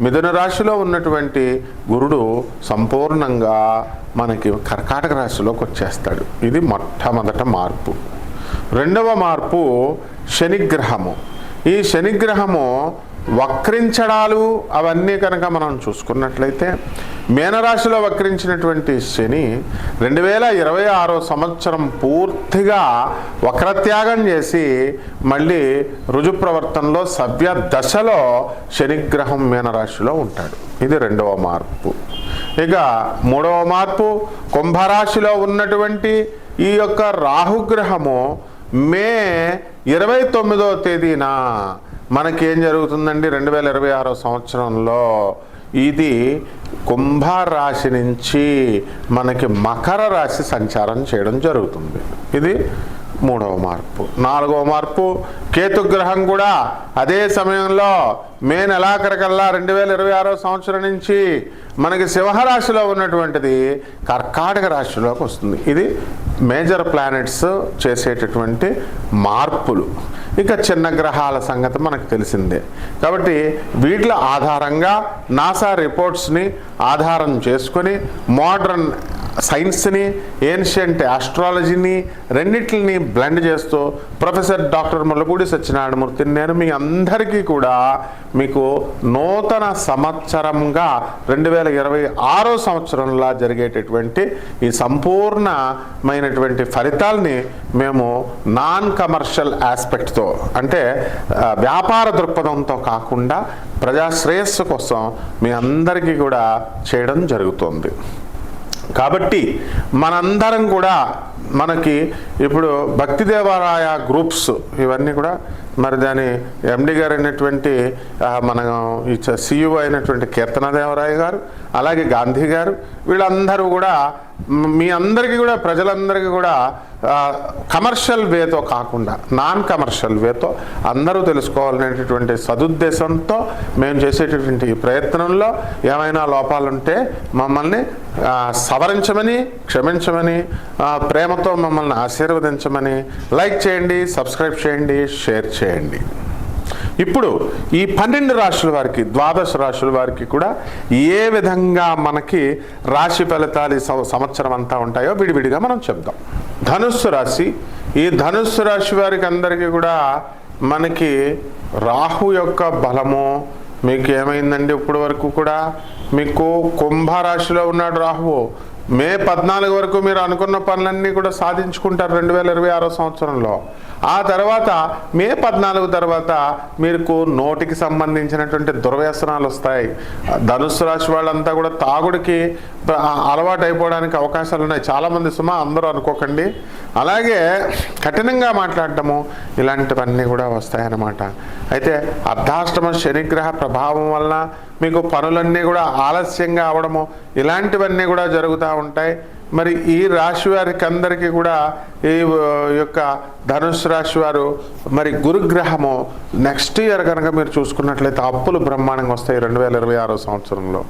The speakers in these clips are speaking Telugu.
మిథున రాశిలో ఉన్నటువంటి గురుడు సంపూర్ణంగా మనకి కర్కాటక రాశిలోకి వచ్చేస్తాడు. ఇది మొట్టమొదట మార్పు. రెండవ మార్పు శనిగ్రహము. ఈ శనిగ్రహము వక్రించడాలు అవన్నీ కనుక మనం చూసుకున్నట్లయితే మీనరాశిలో వక్రించినటువంటి శని రెండు వేల ఇరవై ఆరో సంవత్సరం పూర్తిగా వక్రత్యాగం చేసి మళ్ళీ రుజు ప్రవర్తనలో సవ్య దశలో శనిగ్రహం మీనరాశిలో ఉంటాడు. ఇది రెండవ మార్పు. ఇక మూడవ మార్పు కుంభరాశిలో ఉన్నటువంటి ఈ యొక్క రాహుగ్రహము మే ఇరవై తొమ్మిదో తేదీన మనకేం జరుగుతుందండి? రెండు వేల ఇరవై ఆరో సంవత్సరంలో ఇది కుంభరాశి నుంచి మనకి మకర రాశి సంచారం చేయడం జరుగుతుంది. ఇది మూడవ మార్పు. నాలుగవ మార్పు కేతుగ్రహం కూడా అదే సమయంలో మే నెలాఖరికల్లా రెండు వేల ఇరవై ఆరో సంవత్సరం నుంచి మనకి సింహరాశిలో ఉన్నటువంటిది కర్కాటక రాశిలోకి వస్తుంది. ఇది మేజర్ ప్లానెట్స్ చేసేటటువంటి మార్పులు. ఇక చిన్న గ్రహాల సంగతి మనకు తెలిసిందే. కాబట్టి వీటిల ఆధారంగా నాసా రిపోర్ట్స్ని ఆధారం చేసుకొని మోడర్న్ సైన్స్ని ఏన్షియంట్ ఆస్ట్రాలజీని రెండింటిని బ్లెండ్ చేస్తూ ప్రొఫెసర్ డాక్టర్ ముల్లపూడి సత్యనారాయణమూర్తిని నేను మీ అందరికీ కూడా మీకు నూతన సంవత్సరంగా రెండు వేల ఇరవై ఆరో సంవత్సరంలో జరిగేటటువంటి ఈ సంపూర్ణమైనటువంటి ఫలితాల్ని మేము నాన్ కమర్షియల్ ఆస్పెక్ట్తో అంటే వ్యాపార దృక్పథంతో కాకుండా ప్రజాశ్రేయస్సు కోసం మీ అందరికీ కూడా చేయడం జరుగుతుంది. కాబట్టి మనందరం కూడా మనకి ఇప్పుడు భక్తి దేవాలయ గ్రూప్స్ ఇవన్నీ కూడా మరి దాని ఎండి గారు అయినటువంటి మనం మన సీఈఓ సిఇఓ అయినటువంటి కీర్తనదేవరాయ గారు అలాగే గాంధీ గారు వీళ్ళందరూ కూడా మీ అందరికీ కూడా ప్రజలందరికీ కూడా కమర్షియల్ వేతో కాకుండా నాన్ కమర్షియల్ వేతో అందరూ తెలుసుకోవాలనేటటువంటి సదుద్దేశంతో మేము చేసేటటువంటి ప్రయత్నంలో ఏమైనా లోపాలుంటే మమ్మల్ని సవరించమని క్షమించమని ప్రేమతో మమ్మల్ని ఆశీర్వదించమని లైక్ చేయండి సబ్స్క్రైబ్ చేయండి షేర్ చేయండి. ఇప్పుడు ఈ పన్నెండు రాశుల వారికి ద్వాదశ రాశుల వారికి కూడా ఏ విధంగా మనకి రాశి ఫలితాలు ఈ సం- సంవత్సరం అంతా ఉంటాయో విడివిడిగా మనం చెప్దాం. ధనుస్సు రాశి. ఈ ధనుస్సు రాశి వారికి అందరికీ కూడా మనకి రాహు యొక్క బలము. మీకు ఏమైందండి ఇప్పటి వరకు కూడా? మీకు కుంభరాశిలో ఉన్నాడు రాహువు. మే పద్నాలుగు వరకు మీరు అనుకున్న పనులన్నీ కూడా సాధించుకుంటారు రెండు వేల ఇరవై ఆరో సంవత్సరంలో. ఆ తర్వాత మే పద్నాలుగు తర్వాత మీకు నోటికి సంబంధించినటువంటి దుర్వ్యసనాలు వస్తాయి. ధనుసు రాశి వాళ్ళంతా కూడా తాగుడికి అలవాటు అయిపోవడానికి అవకాశాలు ఉన్నాయి. చాలామంది సుమా అందరూ అనుకోకండి. అలాగే కఠినంగా మాట్లాడటము ఇలాంటివన్నీ కూడా వస్తాయన్నమాట. అయితే అర్ధాష్టమ శనిగ్రహ ప్రభావం వలన మీకు పనులన్నీ కూడా ఆలస్యంగా అవడము ఇలాంటివన్నీ కూడా జరుగుతూ ఉంటాయి. మరి ఈ రాశి వారికి అందరికీ కూడా ఈ యొక్క ధనుసు రాశి వారు మరి గురుగ్రహము నెక్స్ట్ ఇయర్ కనుక మీరు చూసుకున్నట్లయితే అప్పులు బ్రహ్మాండంగా వస్తాయి రెండు వేల ఇరవై ఆరో సంవత్సరంలో.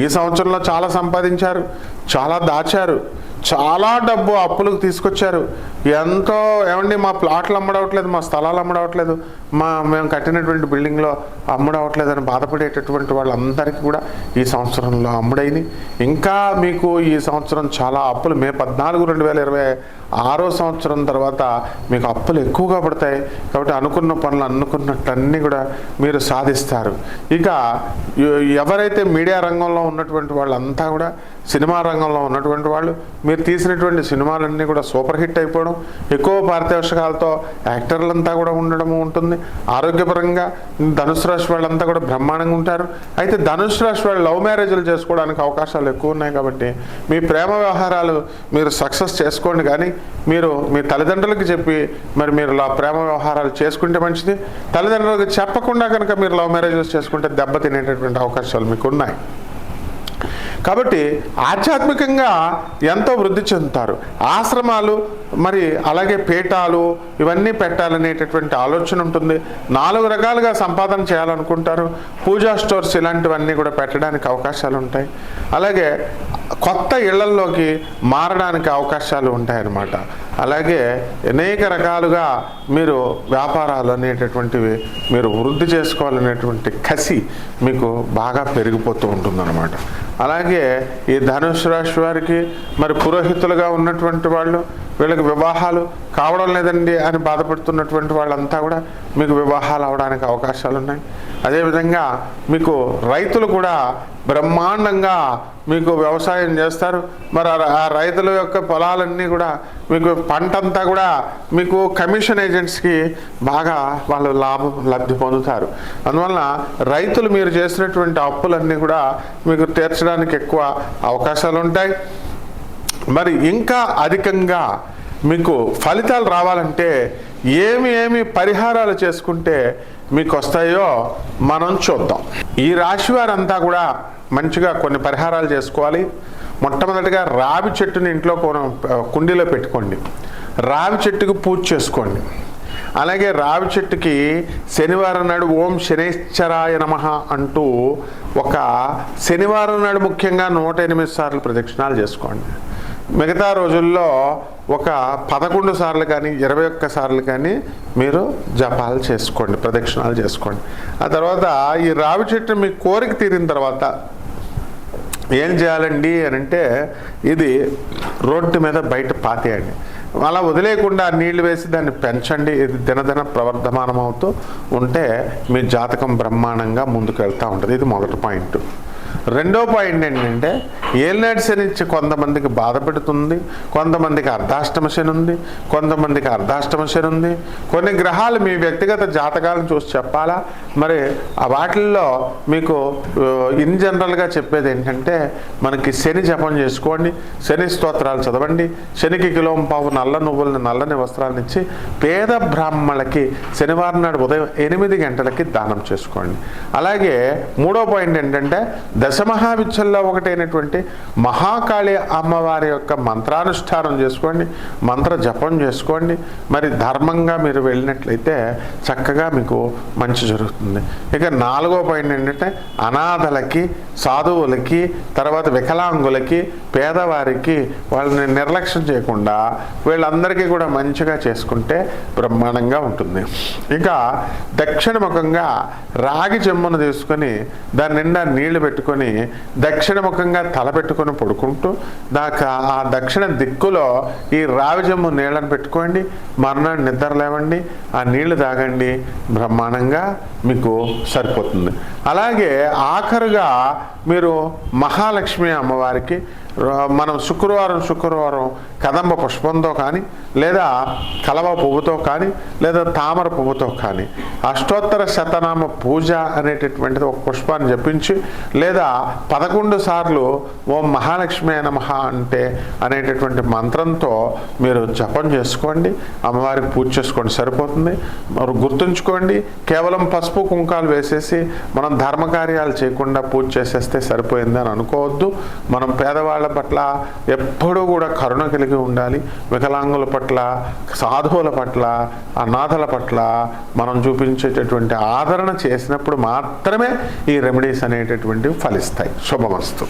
ఈ సంవత్సరంలో చాలా సంపాదించారు చాలా దాచారు. చాలా డబ్బు అప్పులకు తీసుకొచ్చారు. ఎంతో ఏమండి మా ప్లాట్లు అమ్మడవట్లేదు మా స్థలాలు అమ్మడవట్లేదు మా మేము కట్టినటువంటి బిల్డింగ్లో అమ్మడవట్లేదు అని బాధపడేటటువంటి వాళ్ళందరికీ కూడా ఈ సంవత్సరంలో అమ్ముడైంది ఇంకా మీకు ఈ సంవత్సరం చాలా అప్పులు మే పద్నాలుగు రెండు వేల ఇరవై ఆరో సంవత్సరం తర్వాత మీకు అప్పులు ఎక్కువగా పడతాయి. కాబట్టి అనుకున్న పనులు అనుకున్నట్లన్నీ కూడా మీరు సాధిస్తారు. ఇక ఎవరైతే మీడియా రంగంలో ఉన్నటువంటి వాళ్ళంతా కూడా సినిమా రంగంలో ఉన్నటువంటి వాళ్ళు మీరు మీరు తీసినటువంటి సినిమాలన్నీ కూడా సూపర్ హిట్ అయిపోవడం ఎక్కువ పారితోషికాలతో యాక్టర్లంతా కూడా ఉండడం ఉంటుంది. ఆరోగ్యపరంగా ధనుసు రాశి వాళ్ళంతా కూడా బ్రహ్మాండంగా ఉంటారు. అయితే ధనుసు రాశి వాళ్ళు లవ్ మ్యారేజ్లు చేసుకోవడానికి అవకాశాలు ఎక్కువ ఉన్నాయి కాబట్టి మీ ప్రేమ వ్యవహారాలు మీరు సక్సెస్ చేసుకోండి కానీ మీరు మీ తల్లిదండ్రులకు చెప్పి మరి మీరు లా ప్రేమ వ్యవహారాలు చేసుకుంటే మంచిది. తల్లిదండ్రులకు చెప్పకుండా కనుక మీరు లవ్ మ్యారేజెస్ చేసుకుంటే దెబ్బ తినేటటువంటి అవకాశాలు మీకు ఉన్నాయి. కాబట్టి ఆధ్యాత్మికంగా ఎంతో వృద్ధి చెందుతారు. ఆశ్రమాలు మరి అలాగే పీఠాలు ఇవన్నీ పెట్టాలనేటటువంటి ఆలోచన ఉంటుంది. నాలుగు రకాలుగా సంపాదన చేయాలనుకుంటారు. పూజా స్టోర్స్ ఇలాంటివన్నీ కూడా పెట్టడానికి అవకాశాలు ఉంటాయి. అలాగే కొత్త ఇళ్ళల్లోకి మారడానికి అవకాశాలు ఉంటాయన్నమాట. అలాగే అనేక రకాలుగా మీరు వ్యాపారాలు అనేటటువంటివి మీరు వృద్ధి చేసుకోవాలనేటువంటి కసి మీకు బాగా పెరిగిపోతూ ఉంటుందన్నమాట. అలాగే ఈ ధనుసు రాశి వారికి మరి పురోహితులుగా ఉన్నటువంటి వాళ్ళు వీళ్ళకి వివాహాలు కావడం లేదండి అని బాధపడుతున్నటువంటి వాళ్ళంతా కూడా మీకు వివాహాలు అవడానికి అవకాశాలు ఉన్నాయి. అదేవిధంగా మీకు రైతులు కూడా బ్రహ్మాండంగా మీకు వ్యవసాయం చేస్తారు. మరి ఆ- రైతుల యొక్క పొలాలన్నీ కూడా మీకు పంట అంతా కూడా మీకు కమిషన్ ఏజెంట్స్కి బాగా వాళ్ళు లాభం లబ్ధి పొందుతారు. అందువలన రైతులు మీరు చేసినటువంటి అప్పులన్నీ కూడా మీకు తీర్చడానికి ఎక్కువ అవకాశాలు ఉంటాయి. మరి ఇంకా అధికంగా మీకు ఫలితాలు రావాలంటే ఏమి ఏమి పరిహారాలు చేసుకుంటే మీకు వస్తాయో మనం చూద్దాం. ఈ రాశి వారంతా కూడా మంచిగా కొన్ని పరిహారాలు చేసుకోవాలి. మొట్టమొదటిగా రావి చెట్టుని ఇంట్లో కొన- కుండీలో పెట్టుకోండి. రావి చెట్టుకు పూజ చేసుకోండి. అలాగే రావి చెట్టుకి శనివారం నాడు ఓం శనేశ్వరాయ నమ అంటూ ఒక శనివారం నాడు ముఖ్యంగా నూట ఎనిమిది సార్లు ప్రదక్షిణాలు చేసుకోండి. మిగతా రోజుల్లో ఒక పదకొండు సార్లు కానీ ఇరవై ఒక్క సార్లు కానీ మీరు జపాలు చేసుకోండి ప్రదక్షిణాలు చేసుకోండి. ఆ తర్వాత ఈ రావి చెట్టు మీ కోరిక తీరిన తర్వాత ఏం చేయాలండి అని అంటే ఇది రోడ్డు మీద బయట పాతేయండి. అలా వదిలేయకుండా నీళ్ళు వేసి దాన్ని పెంచండి. ఇది దినదిన ప్రవర్ధమానం అవుతూ ఉంటే మీ జాతకం బ్రహ్మాండంగా ముందుకు వెళ్తూ ఉంటుంది. ఇది మొదటి పాయింట్. రెండో పాయింట్ ఏంటంటే ఏలినాటి శని కొంతమందికి బాధ పెడుతుంది కొంతమందికి అర్ధాష్టమ శని ఉంది కొంతమందికి అర్ధాష్టమ శని ఉంది. కొన్ని గ్రహాలు మీ వ్యక్తిగత జాతకాలను చూసి చెప్పాలా? మరి ఆ వాటిల్లో మీకు ఇన్ జనరల్గా చెప్పేది ఏంటంటే మనకి శని జపం చేసుకోండి శని స్తోత్రాలు చదవండి శనికి కిలోం పావు నల్ల నువ్వులని నల్లని వస్త్రాలను ఇచ్చి పేద బ్రాహ్మణులకి శనివారం నాడు ఉదయం ఎనిమిది గంటలకి దానం చేసుకోండి. అలాగే మూడో పాయింట్ ఏంటంటే దశ దశమహావిద్యల్లో ఒకటైనటువంటి మహాకాళి అమ్మవారి యొక్క మంత్రానుష్ఠానం చేసుకోండి మంత్ర జపం చేసుకోండి. మరి ధర్మంగా మీరు వెళ్ళినట్లయితే చక్కగా మీకు మంచి జరుగుతుంది. ఇక నాలుగో పాయింట్ ఏంటంటే అనాథలకి సాధువులకి తర్వాత వికలాంగులకి పేదవారికి వాళ్ళని నిర్లక్ష్యం చేయకుండా వీళ్ళందరికీ కూడా మంచిగా చేసుకుంటే బ్రహ్మాండంగా ఉంటుంది. ఇక దక్షిణముఖంగా రాగి చెమ్మును తీసుకొని దాని నిండా నీళ్ళు పెట్టుకొని దక్షిణముఖంగా తల పెట్టుకొని పడుకుంటూ దాకా ఆ దక్షిణ దిక్కులో ఈ రావిజమ్ము నీళ్ళను నీళ్ళని పెట్టుకోండి మర్నాడు నిద్ర లేవండి ఆ నీళ్ళు తాగండి బ్రహ్మాండంగా మీకు సరిపోతుంది. అలాగే ఆఖరుగా మీరు మహాలక్ష్మి అమ్మవారికి మనం శుక్రవారం శుక్రవారం కదంబ పుష్పంతో కానీ లేదా కలవ పువ్వుతో కానీ లేదా తామర పువ్వుతో కానీ అష్టోత్తర శతనామ పూజ అనేటటువంటిది ఒక పుష్పాన్ని జపించి లేదా పదకొండు సార్లు ఓం మహాలక్ష్మి నమః అంటే అనేటటువంటి మంత్రంతో మీరు జపం చేసుకోండి అమ్మవారికి పూజ చేసుకోండి సరిపోతుంది. మరి గుర్తుంచుకోండి కేవలం పసుపు కుంకాలు వేసేసి మనం ధర్మకార్యాలు చేయకుండా పూజ చేసేస్తే సరిపోయింది అని అనుకోవద్దు. మనం పేదవాళ్ళు పట్ల ఎప్పుడూ కూడా కరుణ కలిగి ఉండాలి. వికలాంగుల పట్ల సాధువుల పట్ల అనాథల పట్ల మనం చూపించేటటువంటి ఆదరణ చేసినప్పుడు మాత్రమే ఈ రెమెడీస్ అనేటటువంటివి ఫలిస్తాయి. శుభమస్తు.